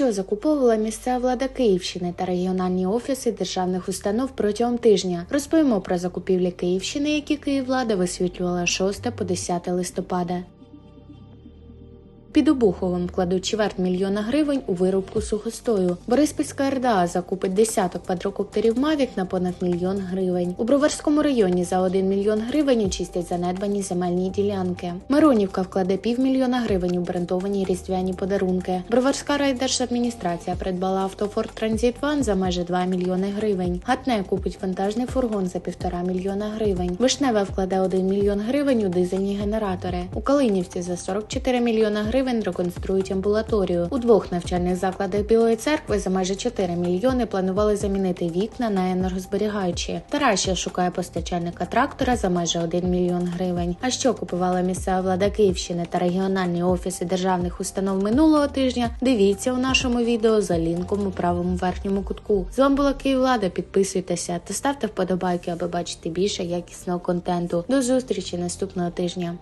Що закуповувала місцева влада Київщини та регіональні офіси державних установ протягом тижня? Розповімо про закупівлі Київщини, які Київлада висвітлювала 6 по 10 листопада. Під Обуховим кладуть чверть мільйона гривень у вирубку сухостою. Бориспільська РДА закупить десяток квадрокоптерів Мавік на понад мільйон гривень. У Броварському районі за 1 мільйон гривень очистять занедбані земельні ділянки. Миронівка вкладе півмільйона гривень у брендовані різдвяні подарунки. Броварська райдержадміністрація придбала авто Ford Transit Van за майже 2 мільйони гривень. Гатне купить вантажний фургон за півтора мільйона гривень. Вишневе вкладе 1 мільйон гривень у дизельні генератори. У Калинівці за 44 мільйона гривень реконструюють амбулаторію. У двох навчальних закладах Білої церкви за майже 4 мільйони планували замінити вікна на енергозберігаючі. Тараща шукає постачальника трактора за майже 1 мільйон гривень. А що купувала місцева влада Київщини та регіональні офіси державних установ минулого тижня? Дивіться у нашому відео за лінком у правому верхньому кутку. З вами була Київлада. Підписуйтеся та ставте вподобайки, аби бачити більше якісного контенту. До зустрічі наступного тижня.